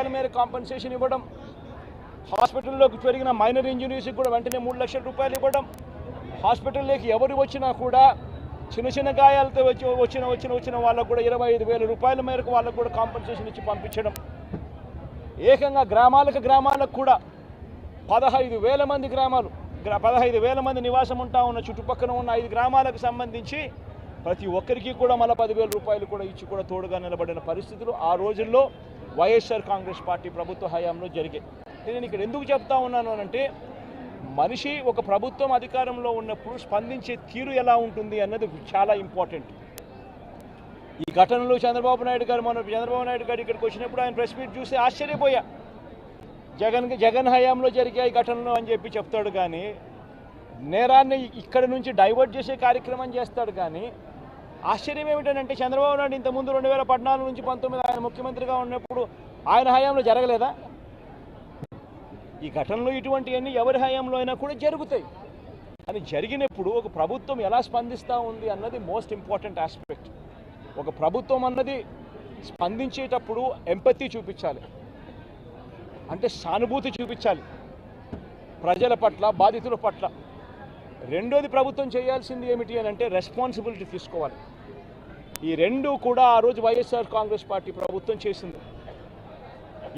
రూపాయల మేర కాంపెన్సేషన్ ఇవ్వడం హాస్పిటల్లోకి జరిగిన మైనర్ ఇంజనీర్స్కి కూడా వెంటనే మూడు లక్షల రూపాయలు ఇవ్వడం హాస్పిటల్లోకి ఎవరు వచ్చినా కూడా చిన్న చిన్న గాయాలతో వచ్చి వచ్చిన వచ్చిన వచ్చిన వాళ్ళకు కూడా ఇరవై ఐదు వేల రూపాయల మేరకు వాళ్ళకు కూడా కాంపెన్సేషన్ ఇచ్చి పంపించడం. ఏకంగా గ్రామాలకు గ్రామాలకు కూడా పదహైదు వేల మంది గ్రామాలు గ్రా- పదహైదు వేల మంది నివాసం ఉంటా ఉన్న చుట్టుపక్కల ఉన్న ఐదు గ్రామాలకు సంబంధించి ప్రతి ఒక్కరికి కూడా మళ్ళీ పదివేల రూపాయలు కూడా ఇచ్చి కూడా తోడుగా నిలబడిన పరిస్థితులు ఆ రోజుల్లో వైఎస్ఆర్ కాంగ్రెస్ పార్టీ ప్రభుత్వ హయాంలో జరిగాయి. నేను ఇక్కడ ఎందుకు చెప్తా ఉన్నాను అంటే మనిషి ఒక ప్రభుత్వం అధికారంలో ఉన్నప్పుడు స్పందించే తీరు ఎలా ఉంటుంది అన్నది చాలా ఇంపార్టెంట్. ఈ ఘటనలో చంద్రబాబు నాయుడు గారు మొన్న చంద్రబాబు నాయుడు గారు ఇక్కడికి వచ్చినప్పుడు ఆయన ప్రెస్ మీట్ చూసి ఆశ్చర్యపోయా. జగన్ జగన్ హయాంలో జరిగాయి ఘటనలు అని చెప్పి చెప్తాడు కానీ నేరాన్ని ఇక్కడ నుంచి డైవర్ట్ చేసే కార్యక్రమం చేస్తాడు కానీ ఆశ్చర్యం ఏమిటంటే చంద్రబాబు నాయుడు ఇంతకుముందు రెండు వేల పద్నాలుగు నుంచి పంతొమ్మిది ఆయన ముఖ్యమంత్రిగా ఉన్నప్పుడు ఆయన హయాంలో జరగలేదా? ఈ ఘటనలు ఇటువంటివన్నీ ఎవరి హయాంలో అయినా కూడా జరుగుతాయి. అని జరిగినప్పుడు ఒక ప్రభుత్వం ఎలా స్పందిస్తూ ఉంది అన్నది మోస్ట్ ఇంపార్టెంట్ ఆస్పెక్ట్ ఒక ప్రభుత్వం అన్నది స్పందించేటప్పుడు ఎంపతి చూపించాలి. అంటే సానుభూతి చూపించాలి. ప్రజల పట్ల బాధితుల పట్ల. రెండోది ప్రభుత్వం చేయాల్సింది ఏమిటి అని అంటే రెస్పాన్సిబిలిటీ తీసుకోవాలి. ఈ రెండు కూడా ఆ రోజు వైఎస్ఆర్ కాంగ్రెస్ పార్టీ ప్రభుత్వం చేసింది.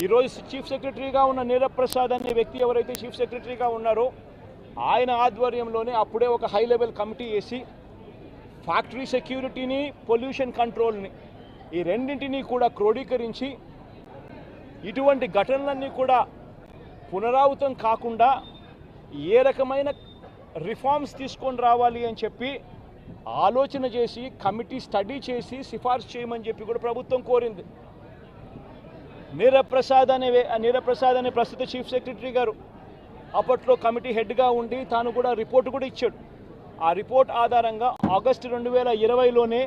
ఈరోజు చీఫ్ సెక్రటరీగా ఉన్న నీరబ్ ప్రసాద్ అనే వ్యక్తి ఎవరైతే చీఫ్ సెక్రటరీగా ఉన్నారో ఆయన ఆధ్వర్యంలోనే అప్పుడే ఒక హై లెవెల్ కమిటీ వేసి ఫ్యాక్టరీ సెక్యూరిటీని పొల్యూషన్ కంట్రోల్ని ఈ రెండింటినీ కూడా క్రోడీకరించి ఇటువంటి ఘటనలన్నీ కూడా పునరావృతం కాకుండా ఏ రకమైన రిఫార్మ్స్ తీసుకొని రావాలి అని చెప్పి ఆలోచన చేసి కమిటీ స్టడీ చేసి సిఫార్సు చేయమని చెప్పి కూడా ప్రభుత్వం కోరింది. నీరప్రసాద్ అనే నీరప్రసాద్ అనే ప్రస్తుత చీఫ్ సెక్రటరీ గారు అప్పట్లో కమిటీ హెడ్గా ఉండి తాను కూడా రిపోర్ట్ కూడా ఇచ్చాడు. ఆ రిపోర్ట్ ఆధారంగా ఆగస్టు రెండు వేల ఇరవైలోనే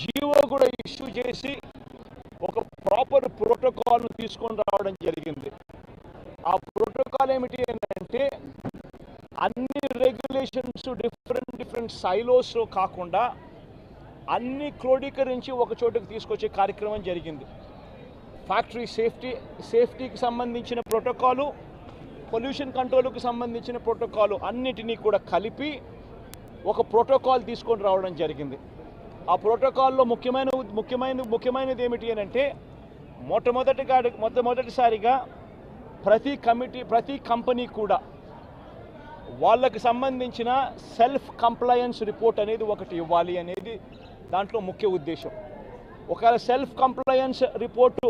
జీవో కూడా ఇష్యూ చేసి ఒక ప్రాపర్ ప్రోటోకాల్ను తీసుకొని రావడం జరిగింది. ఆ ప్రోటోకాల్ ఏమిటి అంటే అన్ని రెగ్యులేషన్స్ డిఫరెంట్ డిఫరెంట్ సైలోస్ కాకుండా అన్ని క్రోడీకరించి ఒక చోటుకు తీసుకొచ్చే కార్యక్రమం జరిగింది. ఫ్యాక్టరీ సేఫ్టీ సేఫ్టీకి సంబంధించిన ప్రోటోకాలు పొల్యూషన్ కంట్రోల్కి సంబంధించిన ప్రోటోకాలు అన్నిటినీ కూడా కలిపి ఒక ప్రోటోకాల్ తీసుకొని రావడం జరిగింది. ఆ ప్రోటోకాల్లో ముఖ్యమైన ముఖ్యమైన ముఖ్యమైనది ఏమిటి అని అంటే మొట్టమొదటిగా మొట్టమొదటిసారిగా ప్రతి కమిటీ ప్రతి కంపెనీ కూడా వాళ్ళకి సంబంధించిన సెల్ఫ్ కంప్లయన్స్ రిపోర్ట్ అనేది ఒకటి ఇవ్వాలి అనేది దాంట్లో ముఖ్య ఉద్దేశం. ఒకవేళ సెల్ఫ్ కంప్లయన్స్ రిపోర్టు